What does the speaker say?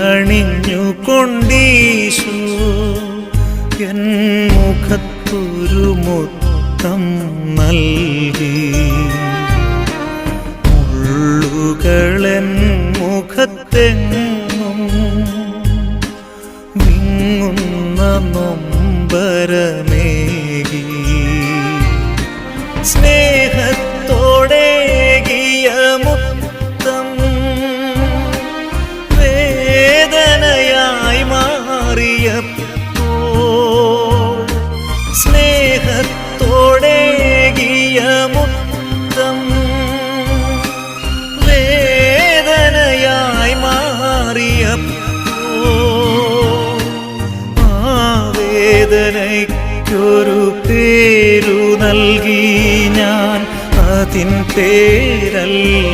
അണിഞ്ഞുകൊണ്ടീശു N മുഖത്തൊരു മൊത്തം നൽകി. ഉള്ളുകളൻ മുഖത്തെങ്ങും വിങ്ങുന്ന നൊമ്പരമേകി. സ്നേഹത്തോടേകിയ വേദനയ്ക്കൊരു പേരു നൽകി ഞാൻ അതിൻ പേരല്ല.